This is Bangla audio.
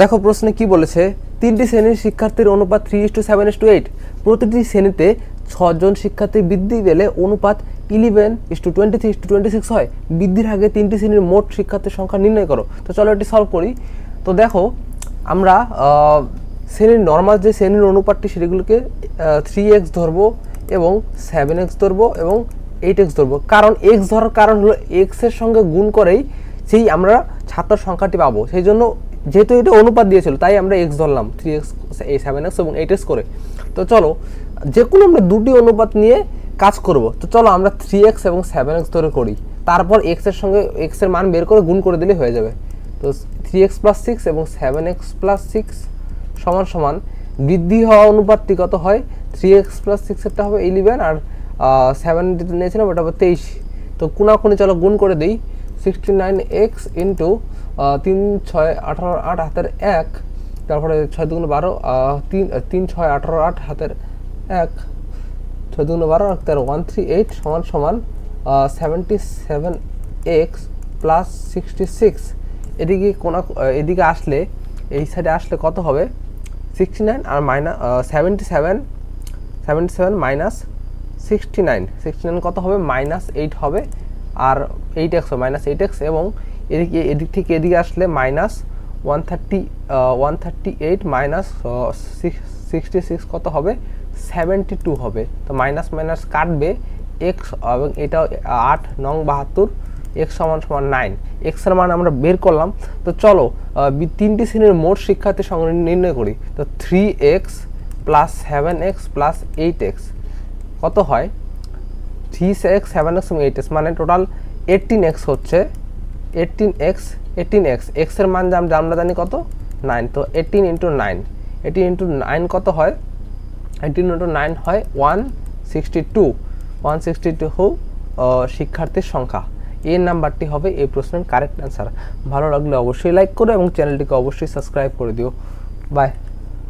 দেখো, প্রশ্নে কি বলেছে? তিনটি শ্রেণির শিক্ষার্থীর অনুপাত three is to seven is to eight প্রতিটি শ্রেণীতে ছজন শিক্ষার্থী বৃদ্ধি পেলে অনুপাত eleven is to twenty three is to twenty six হয়। বৃদ্ধির আগে তিনটি শ্রেণির মোট শিক্ষার্থীর সংখ্যা নির্ণয় করো। তো চলো এটি সলভ করি। তো দেখো, আমরা শ্রেণির নর্মাল যে শ্রেণির অনুপাতটি সেগুলোকে থ্রি এক্স ধরবো এবং সেভেন এক্স ধরবো এবং এইট এক্স ধরবো। কারণ এক্স ধরার কারণ হলো এক্সের সঙ্গে গুণ করেই সেই আমরা ছাত্র সংখ্যাটি পাবো। সেই জন্য যেহেতু এটা অনুপাত দিয়েছিল, তাই আমরা এক্স ধরলাম থ্রি এক্স এই সেভেন এক্স এবং এইট এক্স করে। তো চলো যে কোনো আমরা দুটি অনুপাত নিয়ে কাজ করব। তো চলো আমরা থ্রি এক্স এবং সেভেন এক্স ধরে করি। তারপর এক্সের সঙ্গে এক্সের মান বের করে গুণ করে দিলে হয়ে যাবে। তো থ্রি এক্স প্লাস সিক্স এবং সেভেন এক্স প্লাস সিক্স সমান সমান বৃদ্ধি হওয়া অনুপাতটি কত হয়? থ্রি এক্স প্লাস সিক্সেরটা হবে ইলেভেন আর সেভেন নিয়েছিলাম ওটা হবে তেইশ। তো কোনাকুনি চলো গুণ করে দিই। সিক্সটি নাইন এক্স ইন্টু তিন ছয় আঠারো আট হাতের এক তারপরে ছয় দুগুণ বারো তিন তিন ছয় আঠারো আট হাতের এক ছয় দুগুণ বারো, তেরো ওয়ান থ্রি এইট সমান সমান seventy seven x plus sixty six এদিকে কোনা এদিকে আসলে, এই সাইডে আসলে কত হবে? সিক্সটি নাইন আর minus seventy seven seventy seven minus sixty nine sixty nine কত হবে? মাইনাস এইট হবে। আর এইট এক্স ও মাইনাস এইট এক্স এবং এদিকে, এদিক থেকে এদিকে আসলে minus one thirty one thirty eight minus sixty six কত হবে? সেভেন্টি টু হবে। তো মাইনাস মাইনাস কাটবে এক্স এবং এটা আট নং বাহাত্তর এক্স সমান সমান নাইন এক্সের মান আমরা বের করলাম। তো চলো তিনটি শ্রেণির মোট শিক্ষার্থীর সঙ্গে নির্ণয় করি। তো three x plus seven x plus eight x কত হয়? থ্রি এক্স সেভেন এক্স এবং এইট এক্স মানে টোটাল এইটিন এক্স হচ্ছে। এইটিন এক্স এইটিন এক্স এক্সের মান যা আমরা জানি কত? নাইন তো eighteen into nine eighteen into nine কত হয়? এইটিন ইন্টু নাইন হয় one sixty two one sixty two শিক্ষার্থীর সংখ্যা। এই নাম্বারটি হবে এই প্রশ্নের কারেক্ট অ্যান্সার ভালো লাগলে অবশ্যই লাইক করো এবং চ্যানেলটিকে অবশ্যই সাবস্ক্রাইব করে দিও। বাই